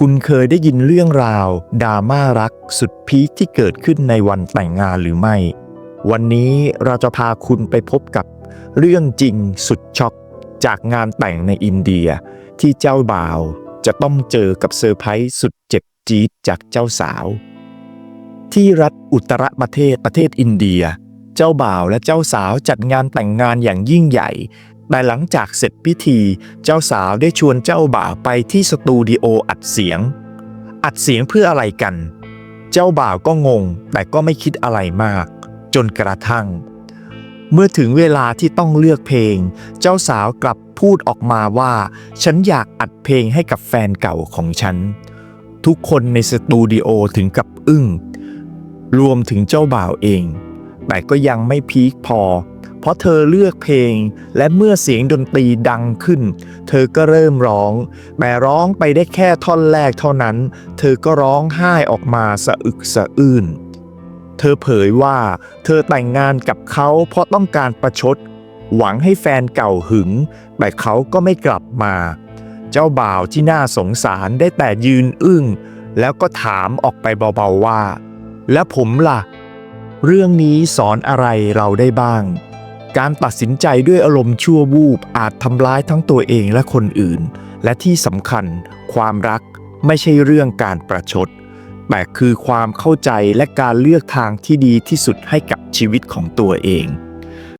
คุณเคยได้ยินเรื่องราวดราม่ารักสุดพีคที่เกิดขึ้นในวันแต่งงานหรือไม่ วันนี้เราจะพาคุณไปพบกับเรื่องจริงสุดช็อกจากงานแต่งในอินเดีย ที่เจ้าบ่าวจะต้องเจอกับเซอร์ไพรส์สุดเจ็บจี๊ดจากเจ้าสาว ที่รัฐอุตรประเทศประเทศอินเดีย เจ้าบ่าวและเจ้าสาวจัดงานแต่งงานอย่างยิ่งใหญ่ แต่หลังจากเสร็จพิธี เจ้าสาวได้ชวนเจ้าบ่าวไปที่สตูดิโออัดเสียง อัดเสียงเพื่ออะไรกัน เจ้าบ่าวก็งง แต่ก็ไม่คิดอะไรมาก จนกระทั่ง เมื่อถึงเวลาที่ต้องเลือกเพลง เจ้าสาวกลับพูดออกมาว่า ฉันอยากอัดเพลงให้กับแฟนเก่าของฉัน ทุกคนในสตูดิโอถึงกับอึ้งรวมถึงเจ้าบ่าวเอง แต่ก็ยังไม่พีคพอ เพราะเธอเลือกเพลง และเมื่อเสียงดนตรีดังขึ้น เธอก็เริ่มร้อง แต่ร้องไปได้แค่ท่อนแรกเท่านั้น เธอก็ร้องไห้ออกมาสะอึกสะอื้น เธอเผยว่า เธอแต่งงานกับเขาเพราะต้องการประชด หวังให้แฟนเก่าหึง แต่เขาก็ไม่กลับมา เจ้าบ่าวที่น่าสงสารได้แต่ยืนอึ้ง แล้วก็ถามออกไปเบาๆว่า แล้วผมล่ะ เรื่องนี้สอนอะไรเราได้บ้าง การตัดสินใจด้วยอารมณ์ชั่ววูบอาจทำร้ายทั้งตัวเองและคนอื่น และที่สำคัญ ความรักไม่ใช่เรื่องการประชด แต่คือความเข้าใจและการเลือกทางที่ดีที่สุดให้กับชีวิตของตัวเอง